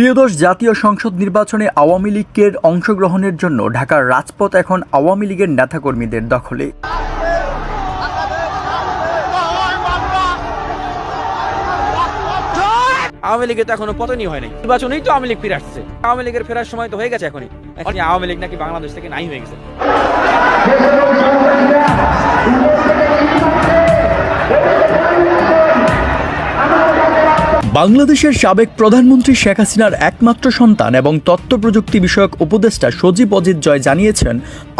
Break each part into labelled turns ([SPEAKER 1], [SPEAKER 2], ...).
[SPEAKER 1] ত্রিয়দশ জাতীয় সংসদ নির্বাচনে আওয়ামী লীগের অংশগ্রহণের জন্য ঢাকার রাজপথ এখন আওয়ামী লীগের নেতাকর্মীদের দখলে।
[SPEAKER 2] আওয়ামী লীগের তো এখনও পতনই হয় নাই। নির্বাচনেই তো আওয়ামী লীগ ফিরে আসছে। আওয়ামী লীগের ফেরার সময় তো হয়ে গেছে এখনই। এখন আওয়ামী লীগ নাকি বাংলাদেশ থেকে নাই হয়ে গেছে।
[SPEAKER 1] বাংলাদেশের সাবেক প্রধানমন্ত্রী শেখ হাসিনার একমাত্র সন্তান এবং তথ্য প্রযুক্তি বিষয়ক উপদেষ্টা সজীব অজিত জয় জানিয়েছেন,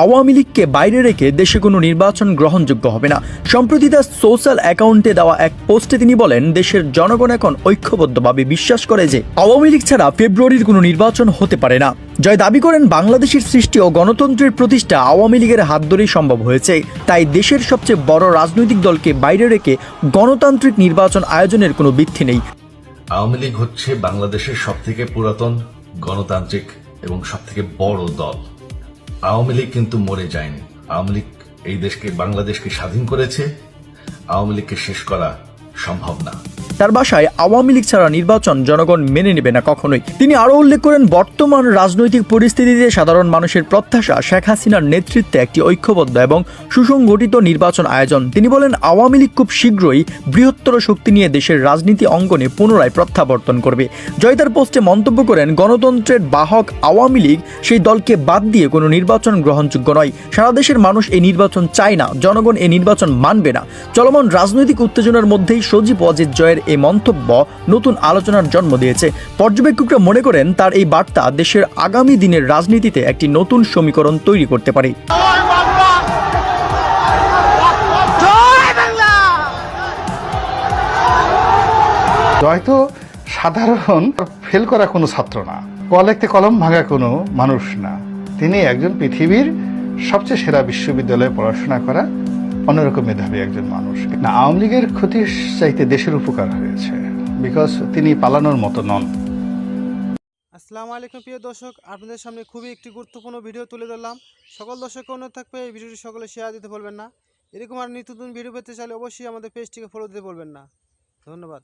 [SPEAKER 1] আওয়ামী লীগকে বাইরে রেখে দেশে কোনো নির্বাচন গ্রহণযোগ্য হবে না। সম্প্রতি তার সোশ্যাল অ্যাকাউন্টে দেওয়া এক পোস্টে তিনি বলেন, দেশের জনগণ এখন ঐক্যবদ্ধভাবে বিশ্বাস করে যে আওয়ামী লীগ ছাড়া ফেব্রুয়ারির কোনো নির্বাচন হতে পারে না। জয় দাবি করেন, বাংলাদেশের সৃষ্টি ও গণতন্ত্রের প্রতিষ্ঠা আওয়ামী লীগের হাত ধরেই সম্ভব হয়েছে। তাই দেশের সবচেয়ে বড় রাজনৈতিক দলকে বাইরে রেখে গণতান্ত্রিক নির্বাচন আয়োজনের কোনো ভিত্তি নেই।
[SPEAKER 3] আওয়ামী লীগ হচ্ছে বাংলাদেশের সব থেকে পুরাতন গণতান্ত্রিক এবং সব থেকে বড় দল। আওয়ামী লীগ কিন্তু মরে যায়নি। আওয়ামী লীগ এই দেশকে, বাংলাদেশকে স্বাধীন করেছে। আওয়ামী লীগকে শেষ করা সম্ভব না।
[SPEAKER 1] তার বাসায় আওয়ামী লীগ ছাড়া নির্বাচন জনগণ মেনে নেবে না কখনোই। তিনি আরও উল্লেখ করেন, বর্তমান রাজনৈতিক পরিস্থিতিতে সাধারণ মানুষের প্রত্যাশা শেখ হাসিনার নেতৃত্বে একটি ঐক্যবদ্ধ এবং সুসংগঠিত নির্বাচন আয়োজন। তিনি বলেন, আওয়ামী লীগ খুব শীঘ্রই বৃহত্তর শক্তি নিয়ে দেশের রাজনীতি অঙ্গনে পুনরায় প্রত্যাবর্তন করবে। জয়তার পোস্টে মন্তব্য করেন, গণতন্ত্রের বাহক আওয়ামী লীগ সেই দলকে বাদ দিয়ে কোনো নির্বাচন গ্রহণযোগ্য নয়। সারা দেশের মানুষ এই নির্বাচন চায় না, জনগণ এই নির্বাচন মানবে না। চলমান রাজনৈতিক উত্তেজনার মধ্যেই সজীব অজিত জয়ের এই মন্তব্য নতুন আলোচনার জন্ম দিয়েছে। পর্যবেক্ষকরা মনে করেন তার এই বার্তা দেশের আগামী দিনের রাজনীতিতে একটি নতুন সমীকরণ তৈরি করতে পারে।
[SPEAKER 4] জয় তো সাধারণ ফেল করা কোনো ছাত্র না। কলেজতে কলম ভাঙা কোনো মানুষ না। তিনি একজন পৃথিবীর সবচেয়ে সেরা বিশ্ববিদ্যালয়ে পড়াশোনা করা অন্যরকম মেধাবী একজন মানুষ। না, আওয়ামী লীগের ক্ষতির চাইতে দেশের উপকার হয়েছে বিকজ তিনি পালানোর মতো নন।
[SPEAKER 5] আসসালামু আলাইকুম প্রিয় দর্শক, আপনাদের সামনে খুবই একটি গুরুত্বপূর্ণ ভিডিও তুলে ধরলাম। সকল দর্শককে অনুরোধ থাকবে, এই ভিডিওটি সকলে শেয়ার দিতে বলবেন না। এরকম আর নিত্যদিন ভিডিও পেতে চাইলে অবশ্যই আমাদের পেজটিকে ফলো দিতে বলবেন না। ধন্যবাদ।